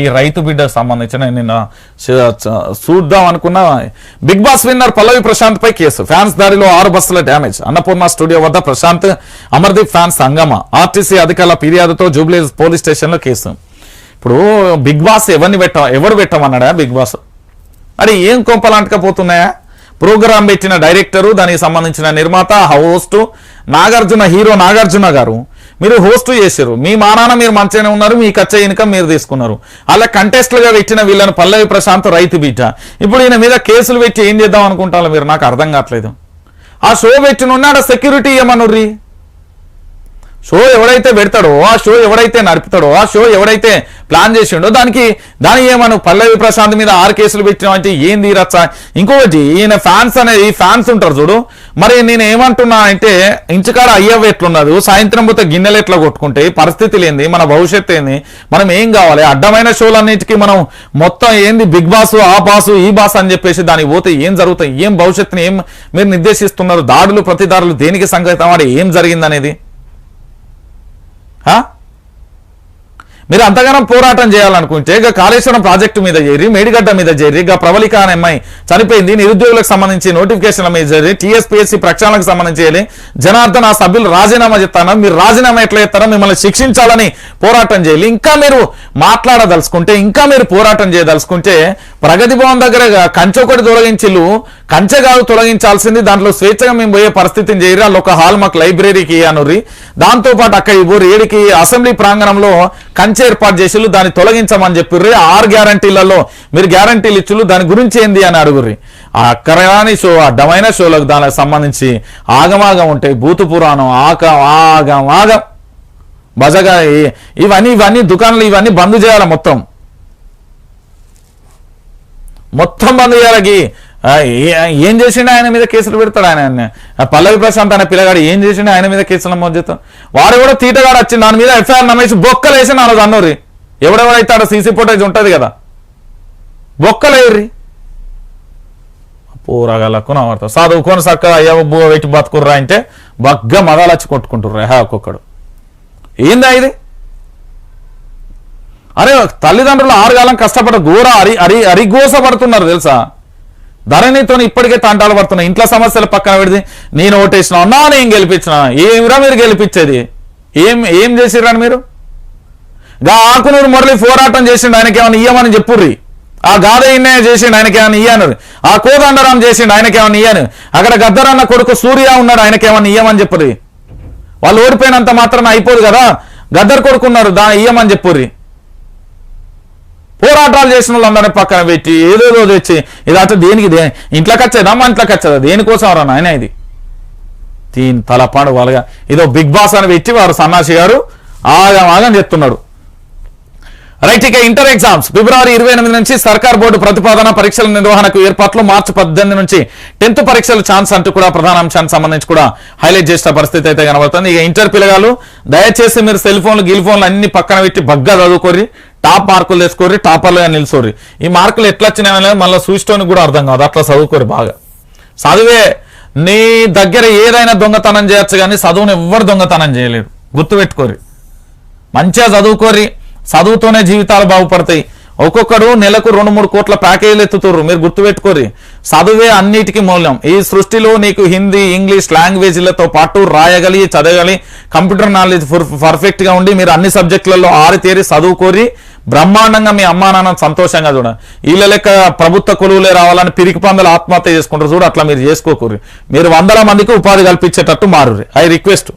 ఈ రైతు బిడ్డకు సంబంధించిన నిన్న చూద్దాం అనుకున్న Bigg Boss winner Pallavi Prashanth పై కేసు. ఫ్యాన్స్ దారిలో ఆరు బస్సుల డ్యామేజ్. అన్నపూర్ణ స్టూడియో వద్ద ప్రశాంత్ అమర్దీప్ ఫ్యాన్స్ హంగమా ఆర్టీసీ అధికారుల ఫిర్యాదుతో జూబ్లీ పోలీస్ స్టేషన్లో కేసు. ఇప్పుడు బిగ్ బాస్ ఎవరిని పెట్టాం ఎవరు పెట్టమన్నాడా బిగ్ బాస్? అరే ఏం కొంపలాంటకపోతున్నాయా ప్రోగ్రాం పెట్టిన డైరెక్టరు దానికి సంబంధించిన నిర్మాత హోస్ట్ నాగార్జున హీరో నాగార్జున గారు. మీరు హోస్ట్ చేశారు మీ మానాన మీరు మంచిగానే ఉన్నారు మీకు వచ్చే ఇన్కమ్ మీరు తీసుకున్నారు. అలా కంటెస్ట్లుగా పెట్టిన వీళ్ళని పల్లవి ప్రశాంత్ రైతు బిడ్డ. ఇప్పుడు ఈయన మీద కేసులు పెట్టి ఏం చేద్దాం అనుకుంటారు మీరు? నాకు అర్థం కావట్లేదు. ఆ షో పెట్టిన ఆడ సెక్యూరిటీ ఏమనుర్రీ షో ఎవడైతే పెడతాడో ఆ షో ఎవడైతే నడుపుతాడో ఆ షో ఎవడైతే ప్లాన్ చేసిండో దానికి దాని ఏమను? పల్లవి ప్రశాంత్ మీద ఆరు కేసులు పెట్టినామంటే ఏంది రచ్చ? ఇంకొకటి ఈయన ఫ్యాన్స్ అనేది ఫ్యాన్స్ ఉంటారు చూడు. మరి నేను ఏమంటున్నా అంటే ఇంచుకాడ అయ్యవ ఎట్లున్నది? సాయంత్రం పోతే గిన్నెలు ఎట్లా కొట్టుకుంటే పరిస్థితులు ఏంది? మన భవిష్యత్తు ఏంది? మనం ఏం కావాలి? అడ్డమైన షోలన్నిటికీ మనం మొత్తం ఏంది బిగ్ బాస్ ఆ బాసు ఈ బాస్ అని చెప్పేసి దానికి పోతే ఏం జరుగుతాయి? ఏం భవిష్యత్తుని ఏం మీరు నిర్దేశిస్తున్నారు? దాడులు ప్రతిదారులు దేనికి సంకేతం? ఏం జరిగిందనేది? మీరు అంతగానం పోరాటం చేయాలనుకుంటే ఇక కాళేశ్వరం ప్రాజెక్టు మీద చేరి మేడిగడ్డ మీద చేరి ఇక ప్రవళిక అనే అమ్మాయి చనిపోయింది. నిరుద్యోగులకు సంబంధించి నోటిఫికేషన్ల మీద చేరి టీఎస్పీఎస్సీ ప్రక్షాళనకు సంబంధించి చేయాలి జనార్దన్ ఆ సభ్యులు రాజీనామా చెప్తాను మీరు రాజీనామా ఎట్లా చేస్తారో మిమ్మల్ని శిక్షించాలని పోరాటం చేయాలి. ఇంకా మీరు మాట్లాడదలుచుకుంటే ఇంకా మీరు పోరాటం చేయదలుచుకుంటే ప్రగతి భవన్ దగ్గర కంచె ఒకటి తొలగించిల్లు కంచె కాదు తొలగించాల్సింది. దాంట్లో స్వేచ్ఛగా మేము పోయే పరిస్థితిని చేయరు? వాళ్ళు ఒక హాల్ మాకు లైబ్రరీకి అనుర్రి దాంతోపాటు అక్కడ ఇవ్వరు ఏడికి అసెంబ్లీ ప్రాంగణంలో కంచె ఏర్పాటు చేసిల్లు దాన్ని తొలగించమని చెప్పిర్రి. ఆరు గ్యారంటీలలో మీరు గ్యారంటీలు ఇచ్చులు దాని గురించి ఏంది అని అడుగుర్రి. ఆ అక్కరాని షో అడ్డమైన షోలకు దానికి సంబంధించి ఆగమాగం ఉంటాయి. భూతు పురాణం ఆక ఆగం ఆగం. బజగా ఇవన్నీ ఇవన్నీ దుకాణాలు ఇవన్నీ బంద్ చేయాలి మొత్తం. మొత్తం బంద్ చేయాలి ఏం చేసిండు ఆయన మీద కేసులు పెడతాడు ఆయన? ఆయన. ఆ పల్లవి ప్రశాంత్ అనే పిల్లగాడు ఏం చేసిండు ఆయన మీద కేసులు నమోదు చేస్తాం వాడు కూడా తీటగాడు వచ్చి దాని మీద ఎఫ్ఐఆర్ నమేసి బొక్కలు వేసి నాలుగు రోజు అన్నోరి. ఎవడెవడైతే ఆడ సీసీ ఫుటేజ్ ఉంటుంది కదా. బొక్కలు వేయర్రి పోరగాళ్ళకు నవ్వుతాం చదువుకొని చక్కగా అయ్యో బువ్వ పెట్టి బతుకుర్రా అంటే బగ్గ మదాలచ్చి కొట్టుకుంటుర్రా. హా ఒక్కొక్కడు. ఏందా ఇది? అరే తల్లిదండ్రులు ఆరుగాలం కష్టపడ ఘోర అరి అరి అరిగోస పడుతున్నారు తెలుసా? ధరణితో ఇప్పటికే తంటాలు పడుతున్నాయి. ఇంట్లో సమస్యలు పక్కన పెడితే నేను ఓటేసిన అన్నా నేను గెలిపించిన? ఏమిరా మీరు గెలిపించేది? ఏం ఏం చేసిరా మీరు? గా ఆకునూరు మురళి పోరాటం చేసిండు ఆయనకి ఇయ్యమని చెప్పుర్రి? ఆ గాదయ్యనే చేసిండు ఆయనకేమని ఇయ్యాను ఆ కోదండరాం చేసిండు ఆయనకేమని ఇయ్యాను? అక్కడ గద్దరన్న కొడుకు సూర్య ఉన్నాడు ఆయనకి ఏమైనా ఇయ్యమని చెప్పుర్రి? వాళ్ళు ఓడిపోయినంత మాత్రం అయిపోదు కదా? గద్దర్ కొడుకున్నారు దా ఇయ్యమని చెప్పుర్రి. పోరాటాలు చేసిన వాళ్ళందరినీ పక్కన పెట్టి ఏదేదో తెచ్చి ఇదంటే దేనికి దే ఇంట్లోకి వచ్చేదా మా ఇంట్లోకి వచ్చేదా దేనికోసం రా నాయన ఇది? దీని తల వాళ్ళగా ఏదో బిగ్ బాస్ అని పెట్టి వారు సన్నాసి గారు ఆగం ఆగం చెప్తున్నాడు. రైట్ ఇక ఇంటర్ ఎగ్జామ్స్. ఫిబ్రవరి ఇరవై ఎనిమిది నుంచి సర్కార్ బోర్డు ప్రతిపాదన పరీక్షల నిర్వహణకు ఏర్పాట్లు మార్చి పద్దెనిమిది నుంచి టెన్త్ పరీక్షలు ఛాన్స్ అంటూ కూడా ప్రధాన అంశానికి సంబంధించి కూడా హైలైట్ చేసిన పరిస్థితి అయితే కనబడుతుంది. ఇక ఇంటర్ పిల్లగాలు దయచేసి మీరు సెల్ ఫోన్లు గిల్ ఫోన్లు అన్ని పక్కన పెట్టి బగ్గా చదువుకోరి టాప్ మార్కులు తెచ్చుకోరి టాపర్లుగా నిలిచోరి ఈ మార్కులు ఎట్లా వచ్చినాయో మళ్ళీ చూసుకోని కూడా అర్థం కాదు. అట్లా చదువుకోరి బాగా. చదివే నీ దగ్గర ఏదైనా దొంగతనం చేయొచ్చు కానీ చదువును ఎవ్వరు దొంగతనం చేయలేరు గుర్తుపెట్టుకోరి మంచిగా చదువుకోరి చదువుతోనే జీవితాలు బాగుపడతాయి. ఒక్కొక్కడు నెలకు రెండు మూడు కోట్ల ప్యాకేజీలు ఎత్తుతుర్రు. మీరు గుర్తుపెట్టుకోరు. చదువే అన్నిటికీ మూల్యం. ఈ సృష్టిలో నీకు హిందీ ఇంగ్లీష్ లాంగ్వేజ్లతో పాటు రాయగలి చదవగలి కంప్యూటర్ నాలెడ్జ్ పర్ఫెక్ట్గా ఉండి మీరు అన్ని సబ్జెక్టులలో ఆరితేరి చదువుకోరి బ్రహ్మాండంగా మీ అమ్మా నాన్న సంతోషంగా చూడండి వీళ్ళ లెక్క ప్రభుత్వ కొలువులే రావాలని పిరికి పందలు ఆత్మహత్య చేసుకుంటారు చూడు అట్లా మీరు చేసుకోకూరి. మీరు వందల మందికి ఉపాధి కల్పించేటట్టు మారురి ఐ రిక్వెస్ట్.